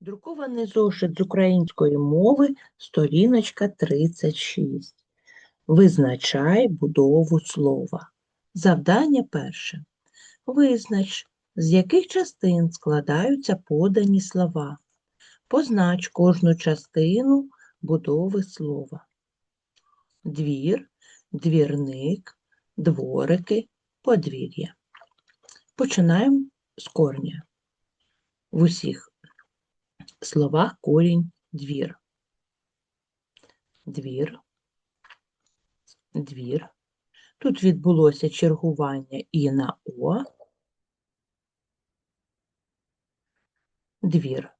Друкований зошит з української мови, сторіночка 36. Визначай будову слова. Завдання перше. Визнач, з яких частин складаються подані слова. Познач кожну частину будови слова. Двір, двірник, дворики, подвір'я. Починаємо з корня. В усіх словах корінь двір. Двір. Двір. Тут відбулося чергування і на О. Двір.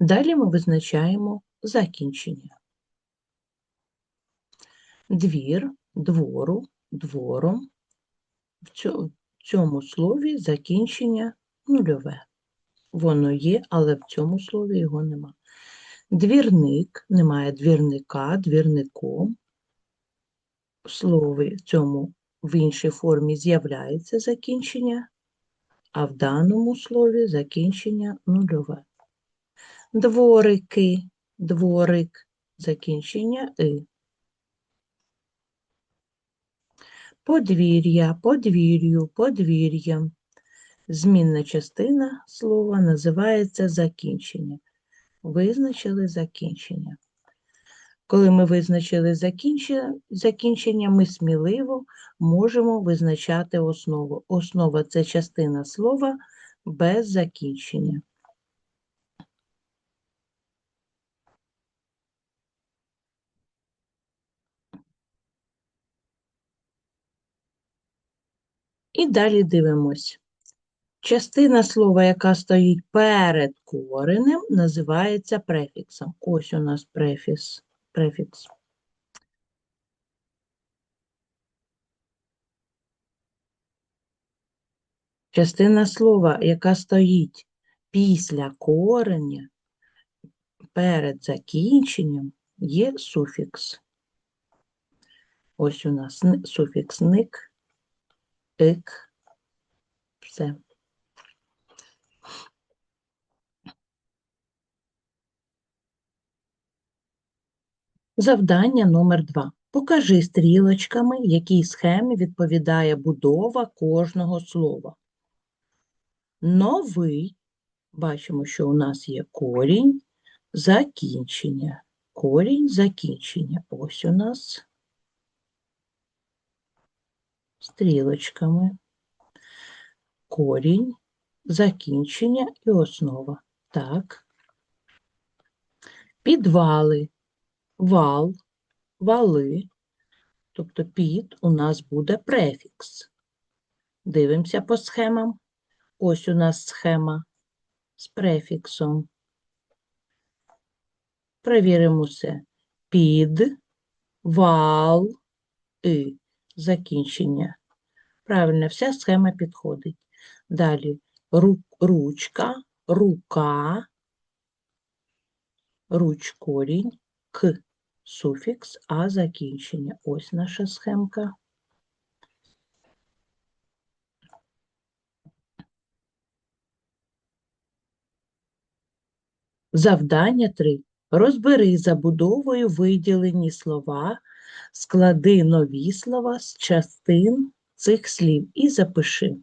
Далі ми визначаємо закінчення. Двір, двору, двором. В цьому слові закінчення нульове. Воно є, але в цьому слові його нема. Двірник, немає двірника, двірником. В цьому в іншій формі з'являється закінчення, а в даному слові закінчення нульове. Дворики, дворик, закінчення и. Подвір'я, подвір'ю, подвір'ям. Змінна частина слова називається закінчення. Визначили закінчення. Коли ми визначили закінчення, ми сміливо можемо визначати основу. Основа це частина слова без закінчення. І далі дивимось. Частина слова, яка стоїть перед коренем, називається префіксом. Ось у нас префікс. префікс. Частина слова, яка стоїть після кореня, перед закінченням, є суфікс. Ось у нас суфікс ник, ик, все. Завдання номер два. Покажи стрілочками, якій схемі відповідає будова кожного слова. Новий. Бачимо, що у нас є корінь, закінчення. Корінь, закінчення. Ось у нас стрілочками. Корінь, закінчення і основа. Так. Підвали, вал, вали. Тобто під у нас буде префікс. Дивимося по схемам. Ось у нас схема з префіксом. Перевіримо все. Під, вал, і. Закінчення. Правильно, вся схема підходить. Далі ру- ручка, рука, ручкорінь, к суфікс, а закінчення. Ось наша схемка. Завдання 3. Розбери забудовою виділені слова, склади нові слова з частин цих слів і запиши.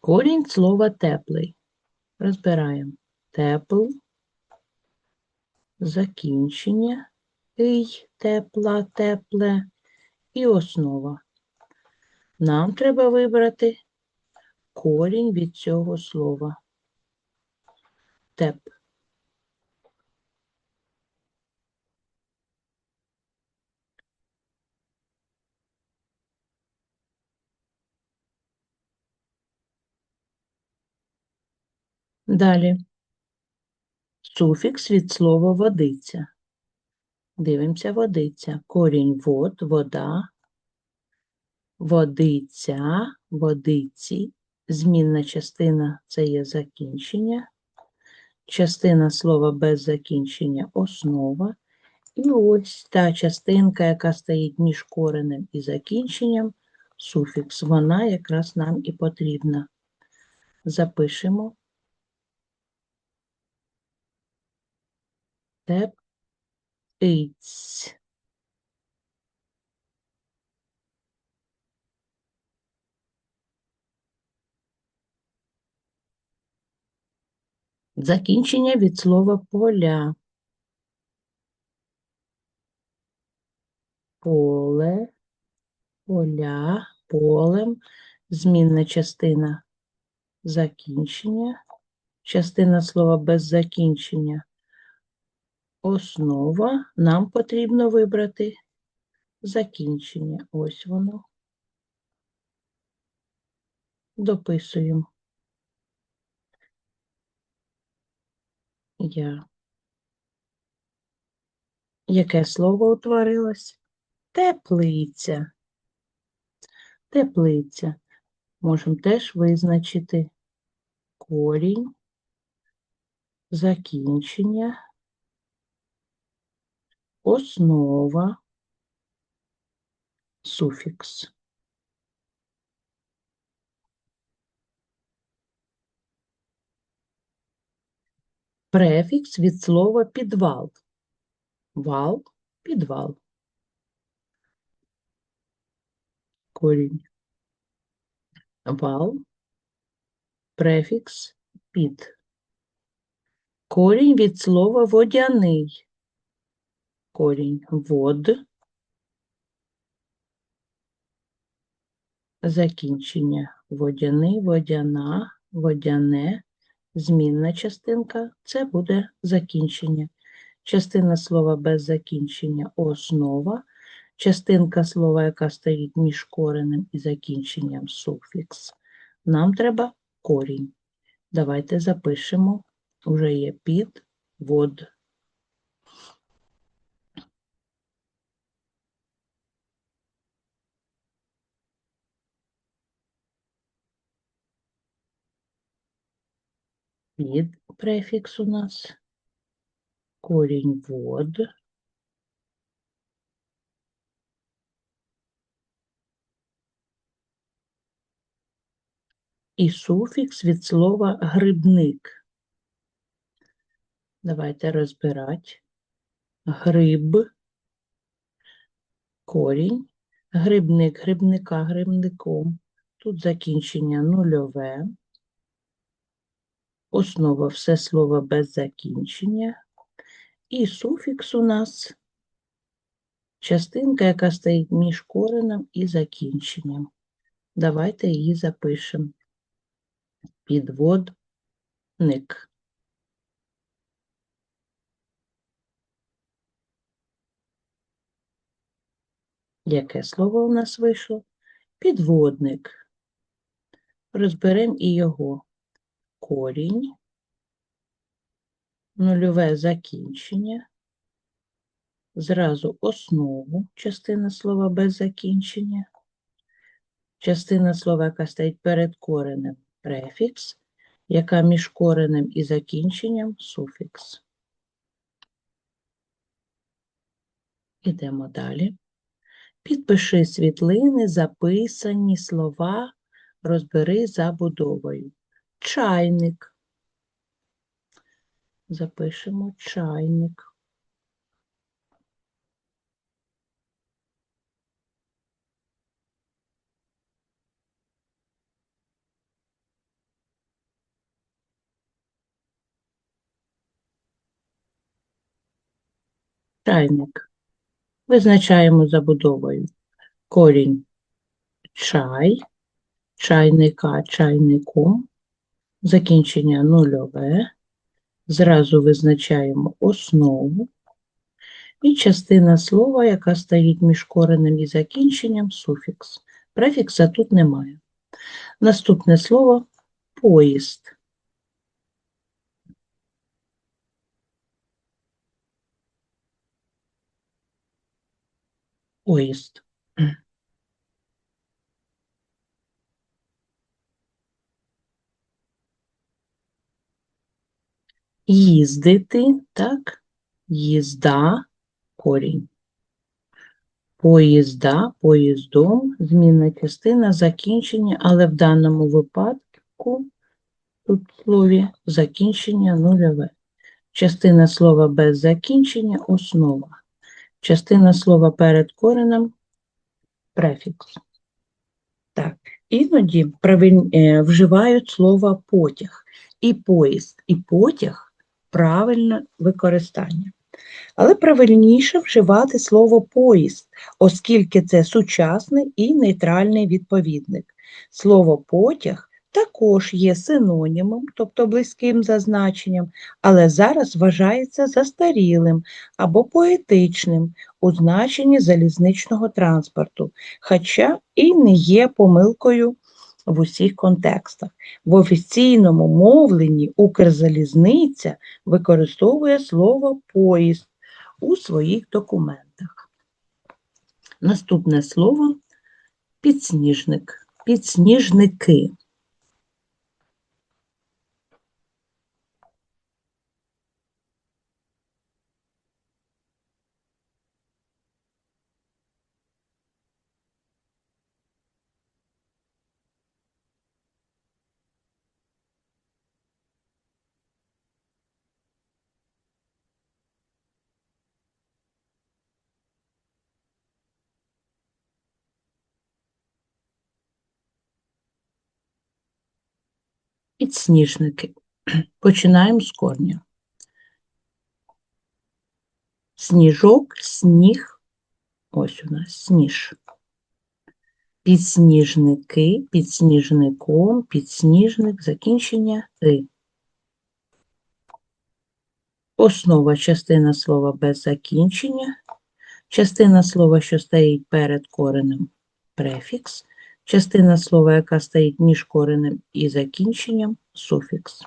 Корінь слова теплий. Розбираємо. Тепл, закінчення, й, тепла, тепле і основа. Нам треба вибрати корінь від цього слова. Теп. Далі. Суфікс від слова водиця. Дивимося водиця. Корінь вод, вода, водиця, водиці. Змінна частина це є закінчення. Частина слова без закінчення основа. І ось та частинка, яка стоїть між коренем і закінченням, суфікс. Вона якраз нам і потрібна. запишемо. Теплиць. Закінчення від слова поля. Поле, поля, полем, змінна частина закінчення, частина слова без закінчення. Основа. Нам потрібно вибрати закінчення. Ось воно. Дописуємо. Я. Яке слово утворилось? Теплиця. Теплиця. Можемо теж визначити корінь, закінчення, основа, суфікс. Префікс від слова підвал. Вал, підвал. Корінь. Вал, префікс під. Корінь від слова водяний. Корінь вод. Закінчення водяний, водяна, водяне, змінна частинка це буде закінчення. Частина слова без закінчення основа, частинка слова, яка стоїть між коренем і закінченням суфікс. Нам треба корінь. Давайте запишемо. Уже є під вод. Під префікс у нас корінь вод. І суфікс від слова грибник. Давайте розбирати. Гриб, корінь, грибник, грибника, грибником. Тут закінчення нульове. Основа все слово без закінчення. І суфікс у нас частинка, яка стоїть між коренем і закінченням. Давайте її запишемо. Підводник. Яке слово у нас вийшло? Підводник. Розберемо і його корінь, нульове закінчення, зразу основу, частина слова без закінчення, частина слова, яка стоїть перед коренем, префікс, яка між коренем і закінченням суфікс. Ідемо далі. Підпиши світлини, записані слова, розбери забудовою. Чайник. Запишемо чайник. Чайник. Визначаємо забудовою. Корінь чай, чайника чайником, закінчення нульове. Зразу визначаємо основу. І частина слова, яка стоїть між коренем і закінченням, суфікс. Префікса тут немає. Наступне слово поїзд. Поїзд. Їздити, так? Їзда, корінь. Поїзда, поїздом, змінна частина, закінчення, але в даному випадку тут в слові закінчення нульове. Частина слова без закінчення основа. Частина слова перед коренем префікс. Так, іноді е, вживають слово потяг і поїзд, і потяг правильне використання. Але правильніше вживати слово поїзд, оскільки це сучасний і нейтральний відповідник. Слово потяг також є синонімом, тобто близьким за значенням, але зараз вважається застарілим або поетичним у значенні залізничного транспорту, хоча і не є помилкою в усіх контекстах. В офіційному мовленні Укрзалізниця використовує слово поїзд у своїх документах. Наступне слово підсніжник, підсніжники. Підсніжники. Починаємо з корня. Сніжок, сніг. Ось у нас сніж. Підсніжники, підсніжником, підсніжник, закінчення «и». Основа частина слова без закінчення, частина слова, що стоїть перед коренем префікс, частина слова, яка стоїть між коренем і закінченням суфікс.